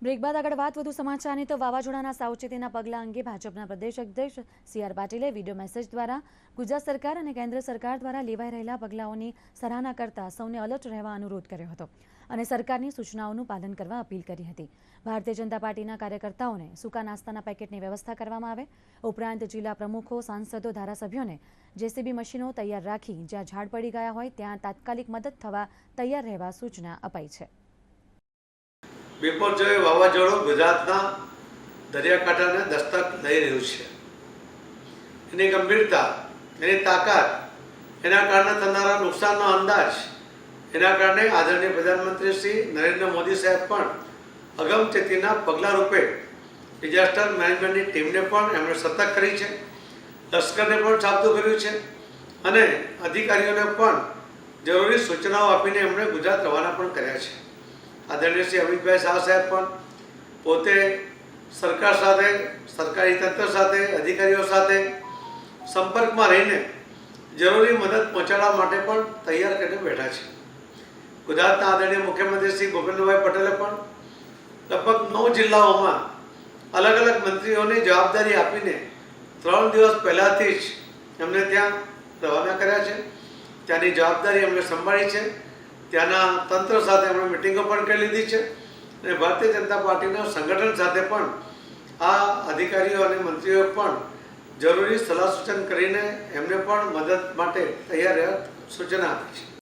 Break બાદ આગળ વાત વધુ સમાચારની તો વાવાઝોડાના સાવચેતીના પગલાં અંગે ભાજપના પ્રદેશ અધ્યક્ષ સી આર પાટીલે વીડિયો મેસેજ દ્વારા ગુજરાત સરકાર અને કેન્દ્ર સરકાર દ્વારા લેવાઈ રહેલા પગલાઓની સરાહના કરતા સૌને અલર્ટ રહેવા અનુરોધ કર્યો હતો અને સરકારની સૂચનાઓનું પાલન કરવા અપીલ કરી હતી. ભારતીય જનતા પાર્ટીના કાર્યકર્તાઓને સૂકા નાસ્તાના પેકેટની વ્યવસ્થા કરવામાં આવે. ઉપરાંત જિલ્લા પ્રમુખો, સાંસદો, ધારાસભ્યોને જેસીબી મશીનો તૈયાર રાખી જ્યાં ઝાડ પડી ગયા હોય ત્યાં તાત્કાલિક મદદ થવા તૈયાર રહેવા સૂચના અપાઈ છે. બિપોરજોય વાવાઝોડું ગુજરાતના દરિયાકાંઠાને દસ્તક લઈ રહ્યું છે. એની ગંભીરતા, એની તાકાત, એના કારણે થનારા નુકસાનનો અંદાજ, એના કારણે આદરણીય પ્રધાનમંત્રી શ્રી નરેન્દ્ર મોદી સાહેબ પણ અગમચેતીના પગલાં રૂપે ડિઝાસ્ટર મેનેજમેન્ટની ટીમને પણ એમણે સતર્ક કરી છે, લશ્કરને પણ સાબદું કર્યું છે અને અધિકારીઓને પણ જરૂરી સૂચનાઓ આપીને એમણે ગુજરાત રવાના પણ કર્યા છે. આદરણીય શ્રી અમિતભાઈ શાહ સાહેબ પણ પોતે સરકાર સાથે, સરકારી તંત્ર સાથે, અધિકારીઓ સાથે સંપર્કમાં રહીને જરૂરી મદદ પહોંચાડવા માટે પણ તૈયાર કરીને બેઠા છે. ગુજરાતના આદરણીય મુખ્યમંત્રી શ્રી ભૂપેન્દ્રભાઈ પટેલે પણ લગભગ નવ જિલ્લાઓમાં અલગ અલગ મંત્રીઓને જવાબદારી આપીને ત્રણ દિવસ પહેલાંથી જ એમને ત્યાં રવાના કર્યા છે. ત્યાંની જવાબદારી એમણે સંભાળી છે. ત્યાંના તંત્ર સાથે એમણે મિટિંગો પણ કરી લીધી છે અને ભારતીય જનતા પાર્ટીના સંગઠન સાથે પણ આ અધિકારીઓ અને મંત્રીઓ પણ જરૂરી સલાહ સૂચન કરીને એમને પણ મદદ માટે તૈયાર સૂચના આપી છે.